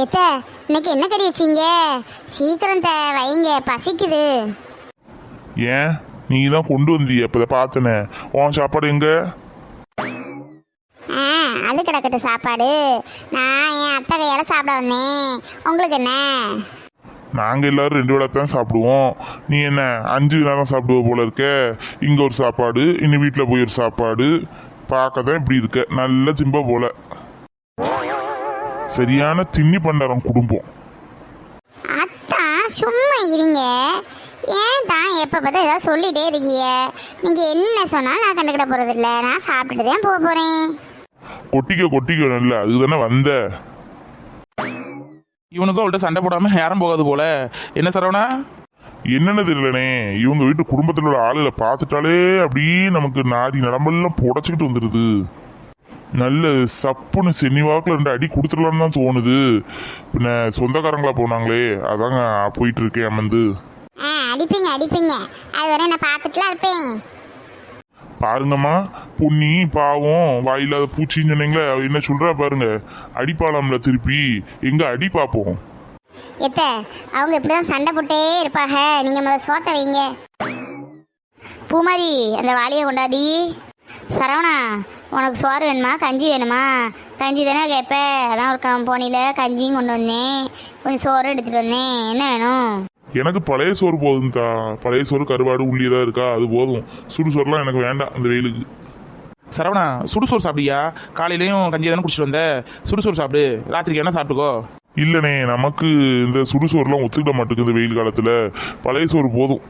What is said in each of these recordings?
எத்த இன்னைக்கு என்ன கறி வச்சீங்க? சீக்கிரம் த வைங்க பசிக்குது. ஏன்? நீ தான் கொண்டு வந்திய இப்போ பார்த்தனே. உன் சாப்பாடு எங்க? ஆ அது கிடக்கட்டும் சாப்பாடு. நான் என் அத்தை கையால் சாப்பிட வந்தேன். உங்களுக்கு என்ன? நாங்கள் எல்லாரும் ரெண்டு வேளை தான் சாப்பிடுவோம். நீ என்ன அஞ்சு நேரம் சாப்பிடுவ போல இருக்க. இங்கே ஒரு சாப்பாடு இன்னும் வீட்டில் போய் ஒரு சாப்பாடு. பார்க்க தான் இப்படி இருக்க. நல்ல திம்ப போல. சரியான தின்னி பண்டாரம் குடும்பம். அத்தான் சும்மா இருங்க. ஏன் தான் எப்போ பார்த்தா ஏதாவது சொல்லிட்டே இருக்கீங்க. நீங்கள் என்ன சொன்னாலும் நான் கண்டுக்கிட போகிறது இல்லை நான் சாப்பிட்டுட்டு தான் போக போகிறேன் கொட்டிக்க கொட்டிக்க நல்ல அதுதானே வந்த. இவனுக்கும் அவள்கிட்ட சண்டை போடாம யாரும் போகாது போல. என்ன சரவணா? என்னன்னு தெரியலனே. இவங்க வீட்டு குடும்பத்தில் உள்ள ஆளுகளை பார்த்துட்டாலே அப்படியே நமக்கு நாடி நடம்பெல்லாம் புடச்சிக்கிட்டு வந்துடுது நல்ல சப்புன்னு சென்னிவாக்கில் ரெண்டு அடி கொடுத்துடலான்னு தான் தோணுது. பின்ன சொந்தக்காரங்களா போனாங்களே அதாங்க போயிட்டு இருக்கேன் அமர்ந்து ஆ அடிப்பீங்க அடிப்பீங்க. அது வரை நான் பார்த்துட்டுலாம் இருப்பேன். பாருங்கம்மா புண்ணி பாவம் வாயில்லாத பூச்சின்னு சொன்னீங்களே அவ என்ன சொல்றா பாருங்க. அடிப்பாளாம்ல திருப்பி. எங்க அடி பார்ப்போம். எத்த அவங்க இப்படிதான் சண்டை போட்டே இருப்பாங்க. நீங்க முதல்ல சோத்த வைங்க. பூமாரி அந்த வாளியை கொண்டாடி. சரவணா உனக்கு சோறு வேணுமா? கஞ்சி வேணுமா? கஞ்சி தானே கேட்ப அதான் ஒரு கம் போனியில் கஞ்சியும் கொண்டு வந்தேன். கொஞ்சம் சோறு எடுத்துகிட்டு வந்தேன். என்ன வேணும்? எனக்கு பழைய சோறு போதும் தா பழைய சோறு கருவாடு உள்ளியதா இருக்கா? அது போதும். சுடு சோறுலாம் எனக்கு வேண்டாம் அந்த வெயிலுக்கு. சரவணா சுடுசோறு சாப்பிடியா காலையிலயும் கஞ்சி தானே குடிச்சிட்டு வந்த? சுடுசோறு சாப்பிடு. ராத்திரிக்கு என்ன சாப்பிட்டுக்கோ. இல்லனே நமக்கு இந்த சுடுசோறுலாம் ஒத்துக்கிட மாட்டேங்குது இந்த வெயில் காலத்துல. பழைய சோறு போதும்.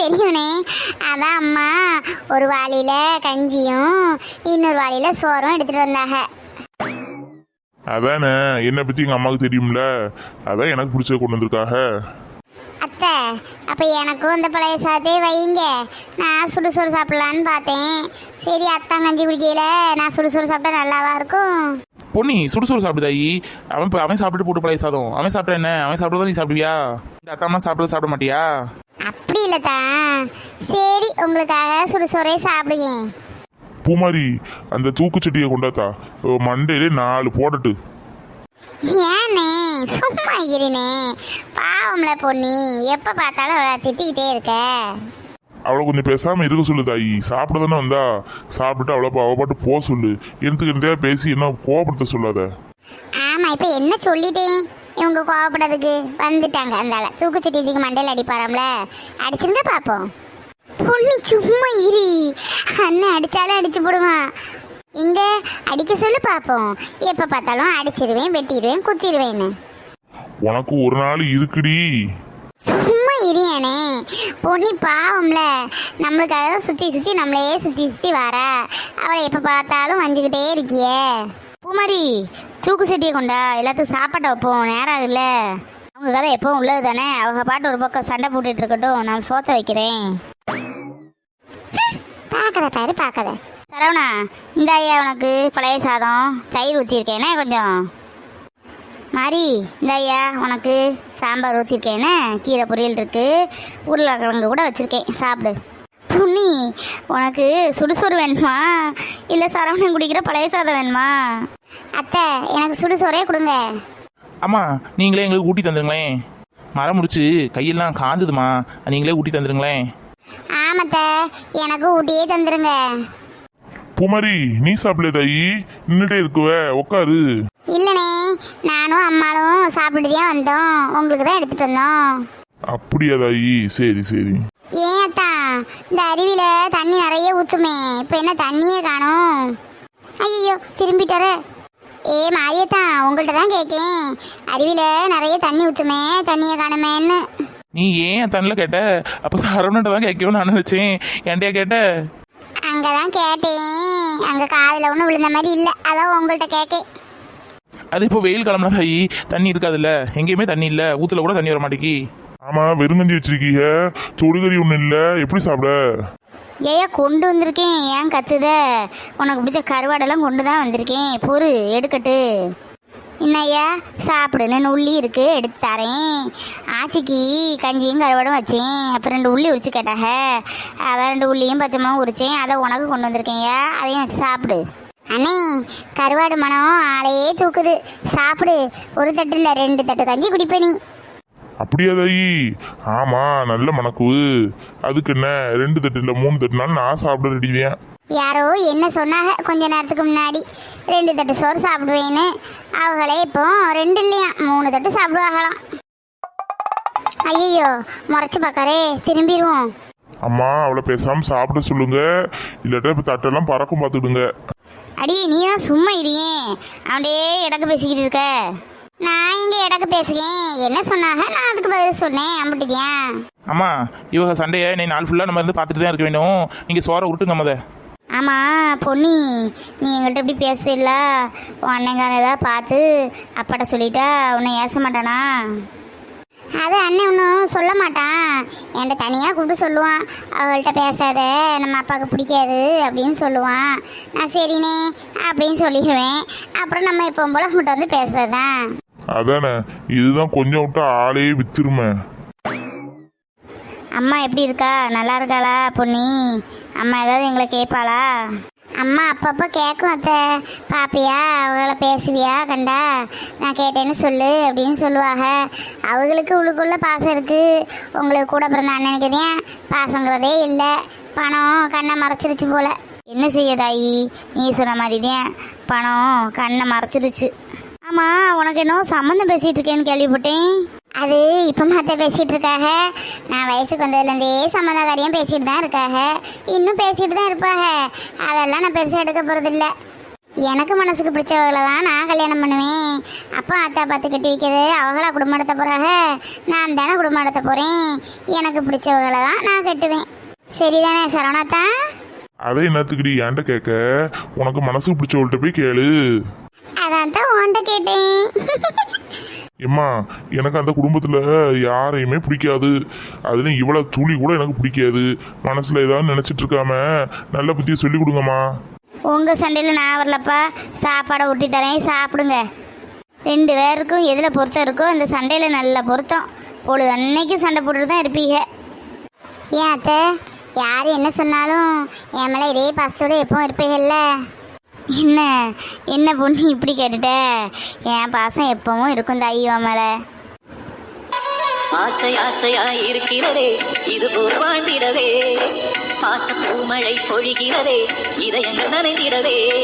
தெரியுனே அதான் அம்மா ஒரு வாளியில கஞ்சியும் இன்னொரு வாளியில சோறும் எடுத்துட்டு வந்தாங்க. அதானே என்னை பத்தி எங்க அம்மாவுக்கு தெரியும்ல? அதான் எனக்கு பிடிச்சத கொண்டு வந்திருக்காக. அத்தை அப்ப எனக்கும் இந்த பழைய சாதத்தை வைங்க நான் சுடுசோறு சாப்பிடலான்னு பார்த்தேன். சரி அத்தான் கஞ்சி குடிக்கல நான் சுடுசோறு சாப்பிட்டா நல்லாவா இருக்கும்? பொன்னி சுடுசோறு சாப்பிடுதாயி? அவன் அவன் சாப்பிட்டு போட்டு பழைய சாதம். அவன் சாப்பிட்டா என்ன? அவன் சாப்பிடுறதா நீ சாப்பிடுவியா? இந்த அத்தாம்மா சாப்பிடுறது சாப்பிட மாட்டியா? அப்படி இல்லத்தான் சரி உங்களுக்காக சுடுசோறே சாப்பிடுங்க. பூமாரி அந்த தூக்குச்சட்டியை கொண்டாத்தா. மண்டையிலே நாலு போடட்டு. ஏனே சும்மா இருனே. பாவம்ல பொண்ணி எப்ப பார்த்தாலும் அவளை திட்டிக்கிட்டே இருக்க. அவளை கொஞ்சம் பேசாம இருக்க சொல்லு தாயி. சாப்பிட தானே வந்தா. சாப்பிட்டு அவளை பா- அவ பாட்டு போக சொல்லு. எனக்கு இருந்தே பேசி என்ன கோவப்படுத்த சொல்லாத. ஆமா இப்ப என்ன சொல்லிட்டேன்? இவங்க கோவப்படுறதுக்கு வந்துட்டாங்க அந்தால தூக்குச்சட்டி தூக்கி மண்டையில் அடிப்பாராம்ல. அடிச்சிருந்தா பாப்போம். பொண்ணு சும்மா இரி. அண்ணன் அடிச்சாலும் அடிச்சு போடுவான். இங்க அடிக்க சொல்லு பாப்போம். எப்ப பார்த்தாலும் அடிச்சிருவேன் வெட்டிடுவேன் குத்திடுவேன்னு. உனக்கு ஒரு நாள் இருக்குடி. சும்மா இரியானே பொண்ணு பாவம்ல. நம்மளுக்காக தான் சுத்தி சுத்தி நம்மளையே சுத்தி சுத்தி வர. அவளை எப்ப பார்த்தாலும் வஞ்சுக்கிட்டே இருக்கியே. பூமாரி தூக்கு சட்டியை கொண்டா எல்லாத்துக்கும் சாப்பாட்டை வைப்போம் நேரம் ஆகுல்ல அவங்க கதை எப்பவும் உள்ளது தானே? அவங்க பாட்டு ஒரு பக்கம் சண்டை போட்டுட்டு இருக்கட்டும் நான் சோத்த வைக்கிறேன். பார்க்கத பாரு பார்க்கத. சரவணா இந்த ஐயா உனக்கு பழைய சாதம் தயிர் ஊற்றிருக்கேனே கொஞ்சம். மாரி இந்த ஐயா உனக்கு சாம்பார் வச்சிருக்கேன்னு கீரை பொரியல் இருக்கு. உருளைக்கிழங்கு கூட வச்சிருக்கேன். சாப்பிடு. உனக்கு சுடுசோறு வேணுமா? இல்லை சரவணன் குடிக்கிற பழைய சாதம் வேணுமா? அத்தை எனக்கு சுடுசோறே கொடுங்க. அம்மா நீங்களே எங்களுக்கு ஊட்டி தந்துருங்களேன். மரம் முடிச்சு கையெல்லாம் காந்துதுமா நீங்களே ஊட்டி தந்துருங்களேன். ஆமாத்த எனக்கு ஊட்டியே தந்துருங்க. பூமாரி நீ சாப்பிடல தாயி. நின்றுட்டே இருக்குவ. உக்காரு. இல்லைண்ணே நானும் அம்மாவும் சாப்பிட்டு தான் வந்தோம். உங்களுக்கு தான் எடுத்துட்டு வந்தோம். அப்படியா தாயி? சரி சரி. இந்த அருவியில தண்ணி நிறைய ஊத்துமே. இப்போ என்ன தண்ணியே காணோம். ஐயோ திரும்பிட்டார. ஏ மாரியத்தா உங்கள்கிட்ட தான் கேட்கேன் அருவியில நிறைய தண்ணி ஊத்துமே தண்ணியை காணுமேன்னு. நீ ஏன் தண்ணில் கேட்ட? அப்போ சரவணன்ட்ட தான் கேட்கணும்னு நான் நினச்சேன். என்கிட்டயா கேட்ட? அங்கதான் கேட்டேன். அங்க காதுல ஒன்றும் விழுந்த மாதிரி இல்லை. அதான் உங்கள்கிட்ட கேட்கேன் அது இப்போ வெயில் கிளம்புனா தாயி தண்ணி இருக்காதுல்ல. எங்கேயுமே தண்ணி இல்லை. ஊத்துல கூட தண்ணி வர மாட்டேங்கி. ஆமா வெறுங்கஞ்சி வச்சிருக்கீங்க. தொடுகறி ஒன்றும் இல்லை. எப்படி சாப்பிட? ஏயா கொண்டு வந்திருக்கேன். ஏன் கத்துத? உனக்கு பிடிச்ச கருவாடெல்லாம் கொண்டு தான் வந்திருக்கேன். பொறு எடுக்கட்டு. என்னய்யா சாப்பிடுன்னு உள்ளி இருக்கு. எடுத்து தரேன். ஆச்சிக்கு கஞ்சியும் கருவாடும் வச்சேன். அப்புறம் ரெண்டு உள்ளி உரிச்சு கேட்டாக. அதான் ரெண்டு உள்ளியும் பச்சைமாவும் உரிச்சேன். அதை உனக்கு கொண்டு வந்திருக்கேன்யா அதையும் வச்சு சாப்பிடு. அண்ணே கருவாடு மனம் ஆளையே தூக்குது. சாப்பிடு. ஒரு தட்டு இல்லை ரெண்டு தட்டு கஞ்சி குடிப்பேனி அப்படியா தாயி ஆமா நல்ல மணக்கு. அதுக்கு என்ன ரெண்டு தட்டு இல்லை மூணு தட்டுனாலும் நான் சாப்பிட ரெடிவேன் யாரோ என்ன சொன்னாங்க கொஞ்ச நேரத்துக்கு முன்னாடி. ரெண்டு தட்டு சோறு சாப்பிடுவேன்னு. அவங்களே இப்போ ரெண்டு இல்லையா மூணு தட்டு சாப்பிடுவாங்களாம். ஐயோ முறைச்சு பார்க்கறே திரும்பிடுவோம் அம்மா அவளை பேசாம சாப்பிட சொல்லுங்க. இல்லாட்டா இப்ப தட்டெல்லாம் பறக்கும் பார்த்துடுங்க அடி நீ தான் சும்மா இரியே அவன்டே இடக்கு பேசிக்கிட்டு இருக்க. நான் இங்க இடக்கு பேசுகிறேன் என்ன சொன்னாங்க? நான் அதுக்கு பதில் சொன்னேன். அம்பிட்டியா அம்மா இவங்க சண்டையை நீ நாள் ஃபுல்லாக நம்ம இருந்து பார்த்துட்டு தான் இருக்க வேண்டும் நீங்கள் சோறை விட்டுங்க மத. ஆமாம் பொன்னி நீ எங்கள்கிட்ட இப்படி பேசல உன் அண்ணங்கார ஏதாவது பார்த்து அப்பாட்ட சொல்லிட்டா உன்னை ஏச மாட்டானா? அது அண்ணன் ஒன்றும் சொல்ல மாட்டான். என்கிட்ட தனியாக கூப்பிட்டு சொல்லுவான். அவள்கிட்ட பேசாத நம்ம அப்பாவுக்கு பிடிக்காது அப்படின்னு சொல்லுவான். நான் சரிண்ணே அப்படின்னு சொல்லிடுவேன். அப்புறம் நம்ம எப்பவும் போல உங்கள்கிட்ட வந்து பேசுறது தான் அதானே இதுதான் கொஞ்சம் விட்டா ஆளையே வித்துருமே. அம்மா எப்படி இருக்கா? நல்லா இருக்காளா பொன்னி? அம்மா ஏதாவது எங்களை கேட்பாளா? அம்மா அப்பப்போ கேட்கும் அத்தை. பாப்பியா அவங்கள பேசுவியா கண்டா? நான் கேட்டேன்னு சொல்லு அப்படின்னு சொல்லுவாங்க. அவங்களுக்கு உள்ளுக்குள்ளே பாசம் இருக்கு. உங்களுக்கு கூட பிறந்த அண்ணனுக்கு பாசங்கிறதே இல்லை. பணம் கண்ணை மறைச்சிருச்சு போல. என்ன செய்ய தாயி? நீ சொன்ன மாதிரி தான் பணம் கண்ணை மறைச்சிருச்சு. ஆமாம் உனக்கு என்ன சம்மந்தம் பேசிகிட்டு இருக்கேன்னு கேள்விப்பட்டேன். அது இப்போ மாத்த பேசிட்டு இருக்காக நான் வயசுக்கு வந்ததுலேருந்தே சம்மந்தக்காரியம் பேசிட்டு தான் இருக்காக. இன்னும் பேசிட்டு தான் இருப்பாக. அதெல்லாம் நான் பெருசாக எடுக்க போகிறதில்ல எனக்கு மனசுக்கு பிடிச்சவங்களை தான் நான் கல்யாணம் பண்ணுவேன். அப்பா அத்தா பார்த்து கட்டி வைக்கிறது அவங்களா குடும்பம் நடத்த போகிறாக நான் தானே குடும்பம் நடத்த போகிறேன் எனக்கு பிடிச்சவங்களை தான் நான் கட்டுவேன். சரிதானே சரவணாத்தா? அதை என்னத்துக்குடி ஏன்ட்ட கேட்க? உனக்கு மனசுக்கு பிடிச்சவள்கிட்ட போய் கேளு. உன்கிட்ட கேட்டேன். எம்மா எனக்கு அந்த குடும்பத்துல யாரையுமே பிடிக்காது. அதுல இவ்வளவு துளி கூட எனக்கு பிடிக்காது. மனசுல ஏதாவது நினைச்சிட்டு இருக்காம நல்ல புத்தியை சொல்லி கொடுங்கம்மா. உங்க சண்டையில் நான் வரலப்பா. சாப்பாடை ஊட்டி தரேன் சாப்பிடுங்க. ரெண்டு பேருக்கும் எதில் பொருத்தம் இருக்கோ அந்த சண்டையில் நல்ல பொருத்தம். பொழுது அன்னைக்கு சண்டை போட்டுட்டு தான் இருப்பீங்க. ஏன் அத்தை? யார் என்ன சொன்னாலும் என் மேலே இதே பாசத்தோடு எப்பவும் இருப்பீங்கல்ல. என்ன? என்ன பொண்ணு இப்படி கேட்டுட்ட? என் பாசம் எப்பவும் இருக்கும் தாயி மேலே. ஆசை ஆசையா இருக்கிறதே இது போல் வாழ்ந்திடவே. பாச பூமழை பொழிகிறதே இதயங்கள் நனைந்திடவே.